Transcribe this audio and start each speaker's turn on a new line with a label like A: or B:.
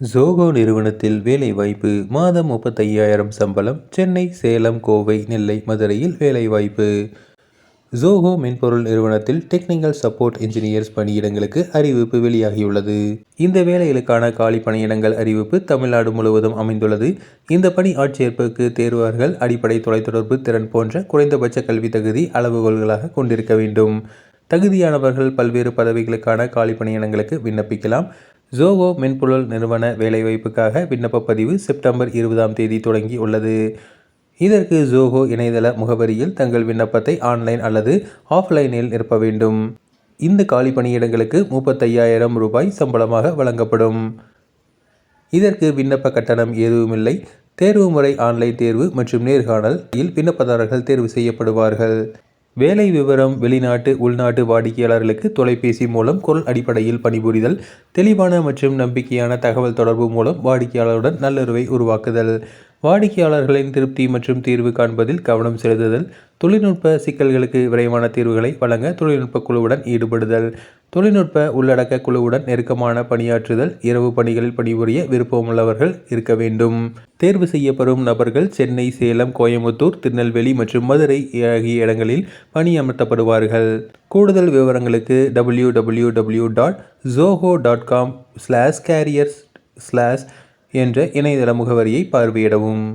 A: Joko நிறுவனத்தில் வேலைவாய்ப்பு மாதம் முப்பத்தையாயிரம் சம்பளம் சென்னை சேலம் கோவை நெல்லை மதுரையில் வேலைவாய்ப்பு. ஜோகோ மென்பொருள் நிறுவனத்தில் டெக்னிக்கல் சப்போர்ட் இன்ஜினியர்ஸ் பணியிடங்களுக்கு அறிவிப்பு வெளியாகியுள்ளது. இந்த வேலைகளுக்கான காலி பணியிடங்கள் அறிவிப்பு தமிழ்நாடு முழுவதும் அமைந்துள்ளது. இந்த பணி ஆட்சேர்ப்புக்கு தேர்வார்கள் அடிப்படை தொலைத்தொடர்பு திறன் போன்ற குறைந்தபட்ச கல்வி தகுதி அளவுகோல்களாக கொண்டிருக்க வேண்டும். தகுதியானவர்கள் பல்வேறு பதவிகளுக்கான காலி பணியிடங்களுக்கு விண்ணப்பிக்கலாம். ஜோகோ மென்பொருள் நிறுவன வேலைவாய்ப்புக்காக விண்ணப்ப பதிவு செப்டம்பர் இருபதாம் தேதி தொடங்கி உள்ளது. இதற்கு ஜோகோ இணையதள முகவரியில் தங்கள் விண்ணப்பத்தை ஆன்லைன் அல்லது ஆஃப்லைனில் நிரப்ப வேண்டும். இந்த காலி பணியிடங்களுக்கு முப்பத்தையாயிரம் ரூபாய் சம்பளமாக வழங்கப்படும். இதற்கு விண்ணப்ப கட்டணம் எதுவுமில்லை தேர்வு முறை ஆன்லைன் தேர்வு மற்றும் நேர்காணல் இல் விண்ணப்பதாரர்கள் தேர்வு செய்யப்படுவார்கள். வேலை விவரம் வெளிநாட்டு உள்நாட்டு வாடிக்கையாளர்களுக்கு தொலைபேசி மூலம் குரல் அடிப்படையில் பணிபுரிதல் தெளிவான மற்றும் நம்பிக்கையான தகவல் தொடர்பு மூலம் வாடிக்கையாளருடன் நல்லுறவை உருவாக்குதல். வாடிக்கையாளர்களின் திருப்தி மற்றும் தீர்வு காண்பதில் கவனம் செலுத்துதல். தொழில்நுட்ப சிக்கல்களுக்கு விரைவான தீர்வுகளை வழங்க தொழில்நுட்ப குழுவுடன் ஈடுபடுதல். தொழில்நுட்ப உள்ளடக்க குழுவுடன் நெருக்கமான பணியாற்றுதல். இரவு பணிகளில் பணிபுரிய விருப்பமுள்ளவர்கள் இருக்க வேண்டும். தேர்வு செய்யப்படும் நபர்கள் சென்னை சேலம் கோயம்புத்தூர் திருநெல்வேலி மற்றும் மதுரை ஆகிய இடங்களில் பணியமர்த்தப்படுவார்கள். கூடுதல் விவரங்களுக்கு W W W dot Zoho dot com slash careers slash என்ற இணையதள முகவரியை பார்வையிடவும்.